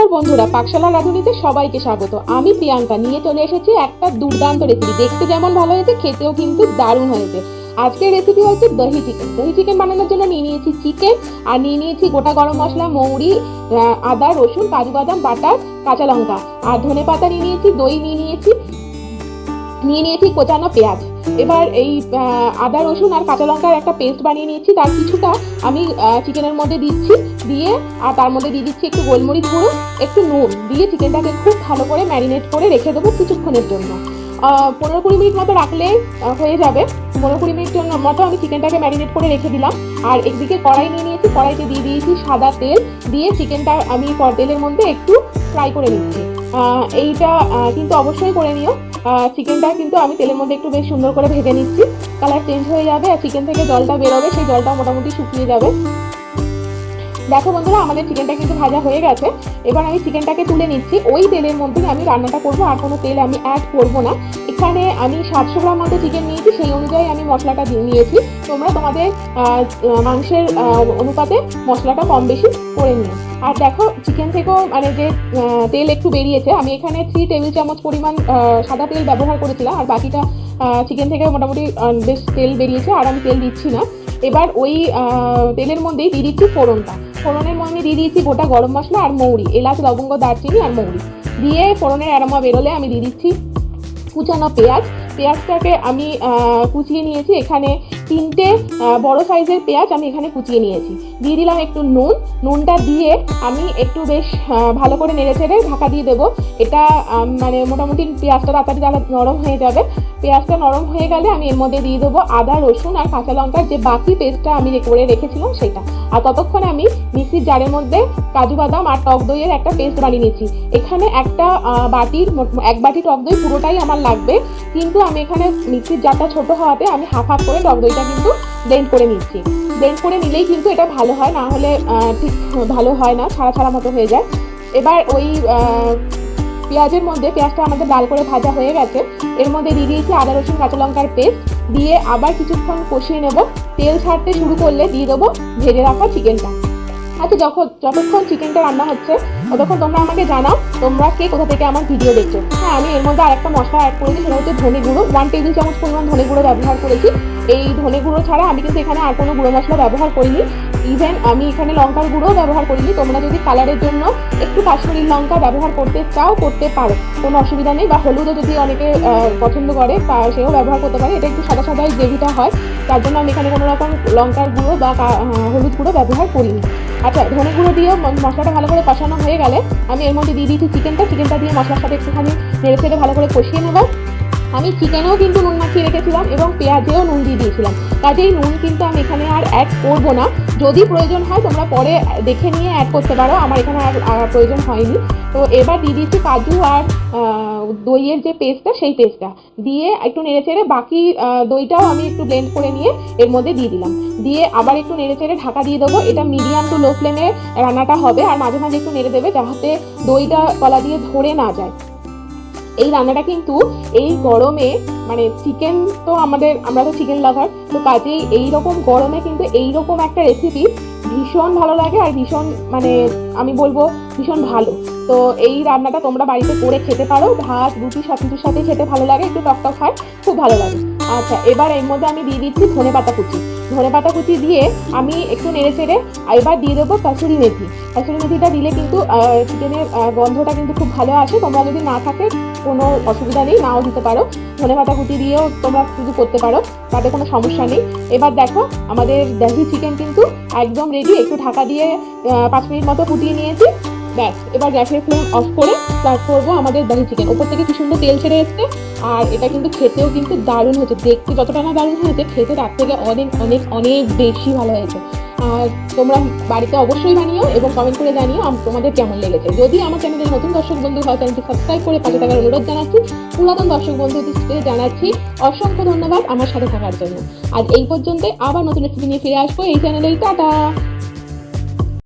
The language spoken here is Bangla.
নমস্কার বন্ধুরা, পাকশালা রাঁধুনিতে সবাইকে স্বাগত। আমি প্রিয়াঙ্কা, নিয়ে চলে এসেছি একটা দুর্দান্ত রেসিপি দেখতে যেমন ভালো হয়েছে, খেতেও কিন্তু দারুণ হয়েছে। আজকের রেসিপি হচ্ছে দহি চিকেন দহি চিকেন বানানোর জন্য নিয়ে নিয়েছি চিকেন আর নিয়ে নিয়েছি গোটা গরম মশলা, মৌরি আদা, রসুন, কাজু বাদাম, বাটার, কাঁচা লঙ্কা। আর ধনে পাতা নিয়ে নিয়েছি, দই নিয়ে নিয়েছি নিয়ে নিয়েছি কোচানো পেঁয়াজ। এবার এই আদা, রসুন আর কাঁচা লঙ্কার একটা পেস্ট বানিয়ে নিয়েছি। তার কিছুটা আমি চিকেনের মধ্যে দিচ্ছি, দিয়ে, আর তার মধ্যে দিয়ে দিচ্ছি একটু গোলমরিচ গুঁড়ো, একটু নুন, দিয়ে চিকেনটাকে খুব ভালো করে ম্যারিনেট করে রেখে দেবো কিছুক্ষণের জন্য। পনেরো কুড়ি মিনিট মতো রাখলে হয়ে যাবে। পনেরো কুড়ি মিনিট জন্য মতো আমি চিকেনটাকে ম্যারিনেট করে রেখে দিলাম। আর একদিকে কড়াই নিয়ে নিয়েছি, কড়াইতে দিয়ে দিয়েছি সাদা তেল, দিয়ে চিকেনটা আমি তেলের মধ্যে একটু ফ্রাই করে নিচ্ছি। এইটা কিন্তু অবশ্যই করে নিও। চিকেনটা কিন্তু আমি তেলের মধ্যে একটু বেশ সুন্দর করে ভেজে নিচ্ছি। কালার চেঞ্জ হয়ে যাবে আর চিকেন থেকে জলটা বেরোবে, সেই জলটা মোটামুটি শুকিয়ে যাবে। দেখো বন্ধুরা, আমাদের চিকেনটা কিন্তু ভাজা হয়ে গেছে। এবার আমি চিকেনটাকে তুলে নিচ্ছি। ওই তেলের মধ্যে আমি রান্নাটা করব, আর কোনো তেল আমি অ্যাড করব না। এখানে আমি সাতশো গ্রাম মতো চিকেন নিয়েছি, সেই অনুযায়ী আমি মশলাটা দিয়ে নিয়েছি। তোমরা তোমাদের মাংসের অনুপাতে মশলাটা কম বেশি করে নিও। আর দেখো চিকেন থেকেও মানে যে তেল একটু বেরিয়েছে, আমি এখানে থ্রি টেবিল চামচ পরিমাণ সাদা তেল ব্যবহার করেছিলাম, আর বাকিটা চিকেন থেকে মোটামুটি বেশ তেল বেরিয়েছে, আর আমি তেল দিচ্ছি না। এবার ওই তেলের মধ্যেই দিয়ে দিচ্ছি ফোড়নটা। ফোড়নের মধ্যে দিয়ে দিচ্ছি গোটা গরম মশলা আর মৌরি, এলাচ, লবঙ্গ, দারচিনি আর মৌরি। দিয়ে ফোড়নের অ্যারোমা বেরোলে আমি দিয়ে দিচ্ছি কুচানো পেঁয়াজ। পেঁয়াজটাকে আমি কুচিয়ে নিয়েছি এখানে তিনটে বড় সাইজের পেঁয়াজ আমি এখানে কুচিয়ে নিয়েছি। দিয়ে দিলাম একটু নুন। নুনটা দিয়ে আমি একটু বেশ ভালো করে নেড়ে চেড়ে ঢাকা দিয়ে দেবো। এটা মানে মোটামুটি পেঁয়াজটা তাড়াতাড়ি তাড়া নরম হয়ে যাবে। পেঁয়াজটা নরম হয়ে গেলে আমি এর মধ্যে দিয়ে দেবো আদা, রসুন আর কাঁচা লঙ্কার যে বাকি পেস্টটা আমি করে রেখেছিলাম সেটা। আর ততক্ষণে আমি মিক্সির জারের মধ্যে কাজু বাদাম আর টক দইয়ের একটা পেস্ট বানিয়ে নিচ্ছি। এখানে একটা বাটির এক বাটি টক দই পুরোটাই আমার লাগবে। কিন্তু আমি এখানে মিক্সির জারটা ছোট হওয়াতে আমি হাফ হাফ করে টক দইটা কিন্তু ব্লেন্ড করে নিচ্ছি। ব্লেন্ড করে নিলেই কিন্তু এটা ভালো হয়, না হলে ঠিক ভালো হয় না, ছাড়া ছাড়া মতো হয়ে যায়। এবার ওই পেঁয়াজের মধ্যে, পেঁয়াজটা আমাদের লাল করে ভাজা হয়ে গেছে। এর মধ্যে দিয়ে দিয়েছি আদা, রসুন, কাঁচা লঙ্কার পেস্ট দিয়ে আবার কিছুক্ষণ কষিয়ে নেব। তেল ছাড়তে শুরু করলে দিয়ে দেবো ভেজে রাখা চিকেনটা আচ্ছা যখন, যতক্ষণ চিকেনটা রান্না হচ্ছে ততক্ষণ তোমরা আমাকে জানাও, তোমরা কে কোথা থেকে আমার ভিডিও দেখছ। হ্যাঁ আমি এর মধ্যে আরেকটা মশলা অ্যাড করেছি, সেটা হচ্ছে ধনে গুঁড়ো। ওয়ান টেবিল চামচ পরিমাণ ধনে গুঁড়ো ব্যবহার করেছি। এই ধনে গুঁড়ো ছাড়া আমি কিন্তু এখানে আর কোনো গুঁড়ো মশলা ব্যবহার করিনি। ইভেন আমি এখানে লঙ্কার গুঁড়োও ব্যবহার করিনি। তোমরা যদি কালারের জন্য একটু কাশ্মীরি লঙ্কা ব্যবহার করতে চাও, করতে পারো। কোনো অসুবিধা নেই। বা হলুদও যদি অনেকে পছন্দ করে, তা সেও ব্যবহার করতে পারে। এটা একটু সাদা সাদা গ্রেভিটা হয়। তার জন্য আমি এখানে কোনো রকম লঙ্কার গুঁড়ো বা হলুদ গুঁড়ো ব্যবহার করিনি। আচ্ছা ধনে গুঁড়ো দিয়েও মশলাটা ভালো করে কষানো হয়ে গেলে আমি এর মধ্যে দিয়ে দিয়েছি চিকেনটা। চিকেনটা দিয়ে মশলার সাথে একটুখানি নেড়ে ফেলে ভালো করে কষিয়ে নেব। আমি চিকেনেও কিন্তু নুন মাখিয়ে রেখেছিলাম এবং পেঁয়াজেও নুন দিয়ে দিয়েছিলাম। কাজেই নুন কিন্তু আমি এখানে আর অ্যাড করব না। যদি প্রয়োজন হয় তোমরা পরে দেখে নিয়ে অ্যাড করতে পারো। আমার এখানে আর প্রয়োজন হয়নি। তো এবার দিয়ে দিয়েছি কাজু আর দইয়ের যে পেস্টটা, সেই পেস্টটা। দিয়ে একটু নেড়ে চেড়ে বাকি দইটাও আমি একটু ব্লেন্ড করে নিয়ে এর মধ্যে দিয়ে দিলাম। দিয়ে আবার একটু নেড়ে চেড়ে ঢাকা দিয়ে দেবো। এটা মিডিয়াম টু লো ফ্লেমে রান্নাটা হবে। আর মাঝে মাঝে একটু নেড়ে দেবে যাতে দইটা কলা দিয়ে ধরে না যায়। এই রান্নাটা কিন্তু এই গরমে মানে চিকেন তো আমাদের, আমরা তো চিকেন লাভার তো কাজেই এই রকম গরমে কিন্তু এই রকম একটা রেসিপি ভীষণ ভালো লাগে আর ভীষণ মানে আমি বলব ভীষণ ভালো। তো এই রান্নাটা তোমরা বাড়িতে করে খেতে পারো, ভাত, রুটি সব কিছুর সাথে খেতে ভালো লাগে, একটু টকটক হয়, খুব ভালো লাগে। আচ্ছা এবার এর মধ্যে আমি দিয়ে দিচ্ছি ধনে পাতা কুচি। ধনে পাতা কুচি দিয়ে আমি একটু নেড়ে চেড়ে এবার দিয়ে দেবো কাসুরি মেথি। কাসুরি মেথিটা দিলে কিন্তু চিকেনের গন্ধটা কিন্তু খুব ভালো আসে। তোমরা যদি না থাকে, কোনো অসুবিধা নেই, নাও দিতে পারো। ধনে পাতা কুচি দিয়েও তোমরা শুধু করতে পারো, তাতে কোনো সমস্যা নেই। এবার দেখো, আমাদের দহি চিকেন কিন্তু একদম রেডি একটু ঢাকা দিয়ে পাঁচ মিনিট মতো ফুটিয়ে নিয়েছি। ব্যাস, এবার গ্যাসের ফ্লেম অফ করে স্টার্ট করব আমাদের দহি চিকেন ওপর থেকে কি সুন্দর তেল ছেড়ে এসছে, আর এটা কিন্তু খেতেও কিন্তু দারুণ হয়েছে। দেখতে যতটা না দারুণ হয়েছে, খেতে তার থেকে অনেক অনেক অনেক বেশি ভালো হয়েছে। আর তোমরা বাড়িতে অবশ্যই বানিও এবং কমেন্ট করে জানিও তোমাদের কেমন লেগেছে। যদি আমার চ্যানেলের নতুন দর্শক বন্ধু হয় চ্যানেলটি সাবস্ক্রাইব করে পাশে থাকার অনুরোধ জানাচ্ছি। পুরাতন দর্শক বন্ধুদের জানাচ্ছি অসংখ্য ধন্যবাদ আমার সাথে থাকার জন্য। আর এই পর্যন্ত আবার নতুন রেসিপি নিয়ে ফিরে আসব। এই চ্যানেলেই টাটা!